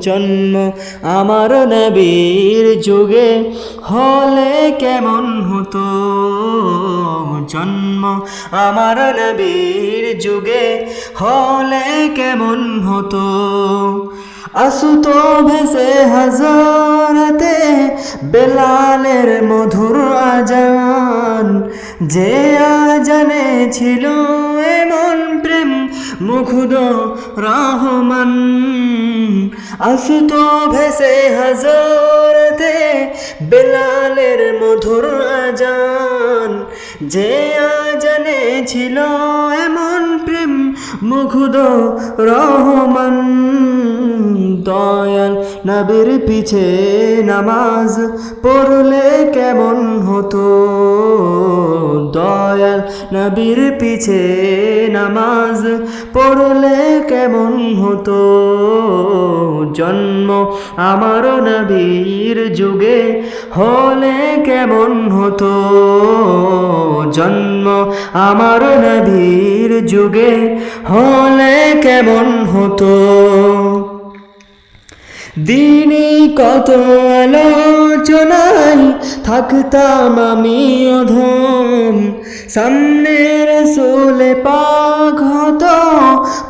জন্ম আমার নবীর যুগে হলে কেমন হতো? জন্ম আমার নবীর যুগে হলে কেমন হতো? আসুত ভেসে হাজারতে বেলালের মধুর আজান। যে আজানে ছিল এমন প্রেম মুখুদ রহমান। আসুত ভেসে হাজারতে বেলালের মধুর আজান। যে আজানে ছিল এমন প্রেম মুখুদ রহমান। দয়াল নবীর পিছে নামাজ পড়লে কেমন হতো? দয়াল নবীর পিছে নামাজ পড়লে কেমন হতো? জন্ম আমার নবীর যুগে হলে কেমন হতো? জন্ম আমার নবীর যুগে হলে কেমন হতো? দিনে কত আলোচনায় থাকতাম আমি অধম। সামনের সোলে পাক হতো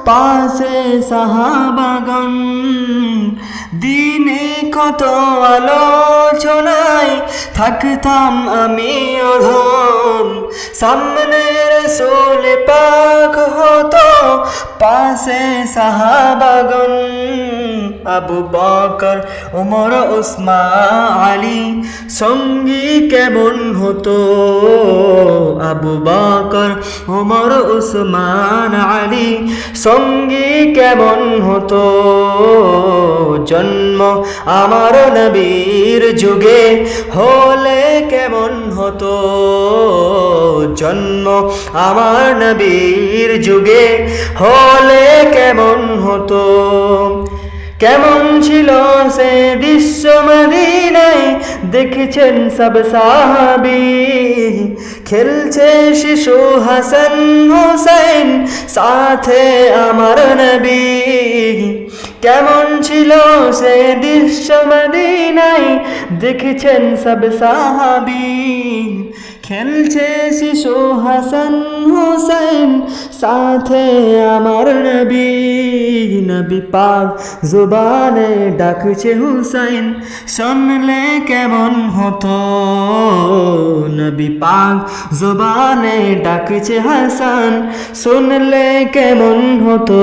পাশে সাহাবাগন দিনে কত আলোচনায় থাকতাম আমি অধম। সামনের সোলে পাক হতো পাশে সাহাবাগন আবু বকর ওমর ওসমা আলী সঙ্গী কেমন হতো? আবু বকর ওমর ওসমান আলী সঙ্গী কেমন হতো? জন্ম আমার নবীর যুগে হলে কেমন হতো? জন্ম আমার নবীর যুগে হলে কেমন হতো? কেমন ছিল সে দৃশ্য মদিনায়? দেখেছেন সব সাহাবি। খেলছে শিশু হাসান হোসেন সাথে আমার নবী। কেমন ছিল সে দৃশ্য মদিনায়? দেখেছেন সব সাহাবি। খেলছে শিশু হাসান হোসেন সাথে আমার নবী নবী পাক জুবানে ডাকছে হুসাইন। শুনলে কেমন হতো? নবী পাক জুবানে ডাকছে হাসান। শুনলে কেমন হতো?